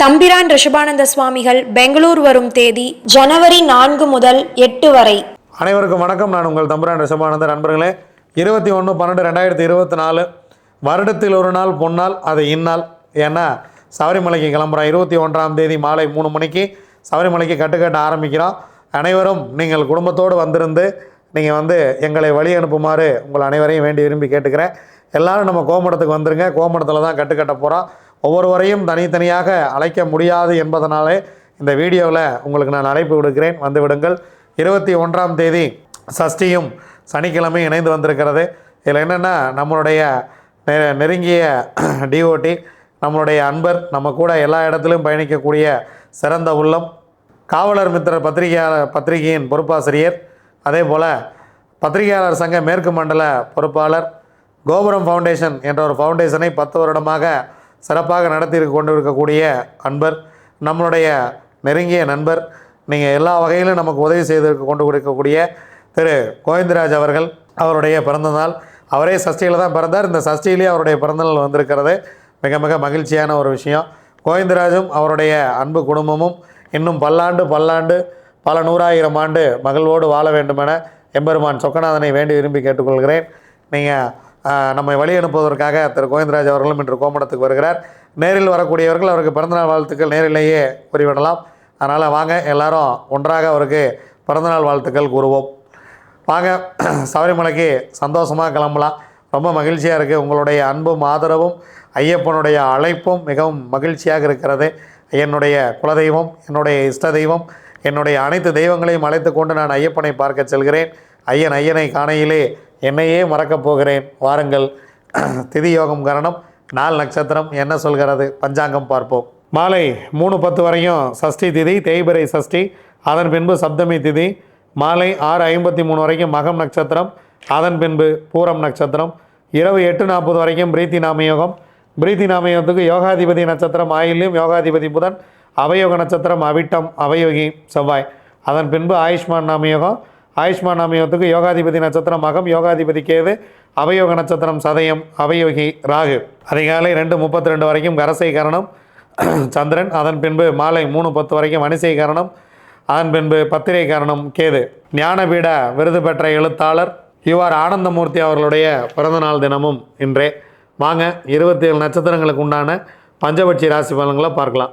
தம்பிரான் ரிஷபானந்த சுவாமிகள் பெங்களூர் வரும் தேதி ஜனவரி நான்கு முதல் எட்டு வரை. அனைவருக்கும் வணக்கம். நான் உங்கள் தம்பிரான் ரிஷபானந்த. நண்பர்களே இருபத்தி ஒன்று பன்னெண்டு ரெண்டாயிரத்தி இருபத்தி நாலு வருடத்தில் ஒரு நாள் பொன்னால் அது இந்நாள். ஏன்னா சபரிமலைக்கு கிளம்புறோம். இருபத்தி ஒன்றாம் தேதி மாலை மூணு மணிக்கு சபரிமலைக்கு கட்டுக்கட்ட ஆரம்பிக்கிறோம். அனைவரும் நீங்கள் குடும்பத்தோடு வந்திருந்து நீங்கள் வந்து எங்களை வழி அனுப்புமாறு உங்கள் அனைவரையும் வேண்டி விரும்பி கேட்டுக்கிறேன். எல்லாரும் நம்ம கோமடத்துக்கு வந்துருங்க. கோமடத்தில் தான் கட்டுக்கட்ட போகிறோம் ஒவ்வொருவரையும் தனித்தனியாக அழைக்க முடியாது என்பதனாலே இந்த வீடியோவில் உங்களுக்கு நான் அழைப்பு விடுக்கிறேன். வந்து விடுங்கள். இருபத்தி ஒன்றாம் தேதி சஷ்டியும் சனிக்கிழமை இணைந்து வந்திருக்கிறது. இதில் என்னென்னா நம்மளுடைய நெ- நெருங்கிய டிஓடி நம்மளுடைய அன்பர் நம்ம கூட எல்லா இடத்திலும் பயணிக்கக்கூடிய சிறந்த உள்ளம் காவலர் மித்திர பத்திரிகையாளர் பத்திரிகையின் பொறுப்பாசிரியர் அதே போல் பத்திரிகையாளர் சங்க மேற்கு மண்டல பொறுப்பாளர் கோபுரம் ஃபவுண்டேஷன் என்ற ஒரு ஃபவுண்டேஷனை பத்து வருடமாக சிறப்பாக நடத்தி கொண்டு இருக்கக்கூடிய அன்பர் நம்மளுடைய நெருங்கிய நண்பர் நீங்கள் எல்லா வகையிலும் நமக்கு உதவி செய்து கொண்டு கொடுக்கக்கூடிய திரு. கோவிந்தராஜ் அவர்கள் அவருடைய பிறந்தநாள். அவரே சஷ்டியில் தான் பிறந்தார். இந்த சஷ்டியிலேயே அவருடைய பிறந்தநாள் வந்திருக்கிறது. மிக மிக மகிழ்ச்சியான ஒரு விஷயம். கோவிந்தராஜும் அவருடைய அன்பு குடும்பமும் இன்னும் பல்லாண்டு பல்லாண்டு பல நூறாயிரம் ஆண்டு மகிழ்வோடு வாழ வேண்டுமென எம்பெருமான் சொக்கநாதனை வேண்டி விரும்பி கேட்டுக்கொள்கிறேன். நீங்கள் நம்மை வழி அனுப்புவதற்காக திரு கோவிந்தராஜ் அவர்களும் இன்று கோமடத்துக்கு வருகிறார். நேரில் வரக்கூடியவர்கள் அவருக்கு பிறந்தநாள் வாழ்த்துக்கள் நேரிலேயே கூறிவிடலாம் அதனால் வாங்க எல்லாரும் ஒன்றாக அவருக்கு பிறந்தநாள் வாழ்த்துக்கள் கூறுவோம். வாங்க சபரிமலைக்கு சந்தோஷமாக கிளம்பலாம். ரொம்ப மகிழ்ச்சியாக இருக்குது உங்களுடைய அன்பும் ஆதரவும் ஐயப்பனுடைய அழைப்பும் மிகவும் மகிழ்ச்சியாக இருக்கிறது. என்னுடைய குலதெய்வம் என்னுடைய இஷ்ட தெய்வம் என்னுடைய அனைத்து தெய்வங்களையும் அழைத்து கொண்டு நான் ஐயப்பனை பார்க்க செல்கிறேன். ஐயன் ஐயனை காணையிலே என்னையே மறக்கப் போகிறேன். வாருங்கள். திதி யோகம் கரணம். நாள் நட்சத்திரம் என்ன சொல்கிறது? பஞ்சாங்கம் பார்ப்போம். மாலை மூணு பத்து வரையும் சஷ்டி திதி தேய்பிரை சஷ்டி அதன் பின்பு சப்தமி திதி. மாலை ஆறு ஐம்பத்தி மூணு வரைக்கும் மகம் நட்சத்திரம் அதன் பின்பு பூரம் நட்சத்திரம். இரவு எட்டு நாற்பது வரைக்கும் பிரீத்தி நாமயோகம். பிரீத்தி நாமயோகத்துக்கு யோகாதிபதி நட்சத்திரம் ஆயில்யம் யோகாதிபதி புதன் அவயோக நட்சத்திரம் அவிட்டம் அவயோகி செவ்வாய். அதன் பின்பு ஆயுஷ்மான் நாமயோகம். ஆயுஷ்மான் அமயத்துக்கு யோகாதிபதி நட்சத்திரம் மகம் யோகாதிபதி கேது அவயோக நட்சத்திரம் சதயம் அவயோகி ராகு. அதிகாலை ரெண்டு முப்பத்தி ரெண்டு வரைக்கும் கரசை கரணம் சந்திரன். அதன் பின்பு மாலை மூணு பத்து வரைக்கும் வணிசை கரணம் அதன் பின்பு பத்திரை கரணம் கேது. ஞானபீட விருது பெற்ற எழுத்தாளர் இவ்வாறு ஆனந்தமூர்த்தி அவர்களுடைய பிறந்தநாள் தினமும் இன்றே. வாங்க இருபத்தி ஏழு நட்சத்திரங்களுக்கு உண்டான பஞ்சபட்சி ராசி பலன்களை பார்க்கலாம்.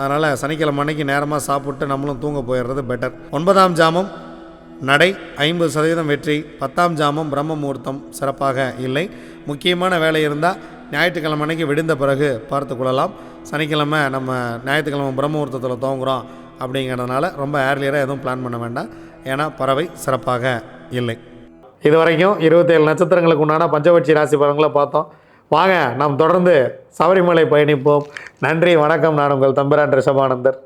அதனால் சனிக்கிழமை அன்னைக்கு நேரமாக சாப்பிட்டு நம்மளும் தூங்க போயிடுறது பெட்டர் ஒன்பதாம் ஜாமம் நடை ஐம்பது சதவீதம் வெற்றி. பத்தாம் ஜாமம் பிரம்ம முகூர்த்தம் சிறப்பாக இல்லை. முக்கியமான வேலை இருந்தால் ஞாயிற்றுக்கிழமை அன்னைக்கு விடுந்த பிறகு பார்த்து கொள்ளலாம். சனிக்கிழமை நம்ம ஞாயிற்றுக்கிழமை பிரம்ம முகூர்த்தத்தில் துவங்குறோம் அப்படிங்கிறதுனால ரொம்ப ஏர்லியராக எதுவும் பிளான் பண்ண வேண்டாம். ஏன்னா பறவை சிறப்பாக இல்லை. இது வரைக்கும் இருபத்தேழு நட்சத்திரங்களுக்கு உண்டான பஞ்சபட்சி ராசி பலன்களை பார்த்தோம். வாங்க நாம் தொடர்ந்து சபரிமலை பயணிப்போம். நன்றி வணக்கம். நான் உங்கள் தம்பிரான் ரிஷபானந்தர்.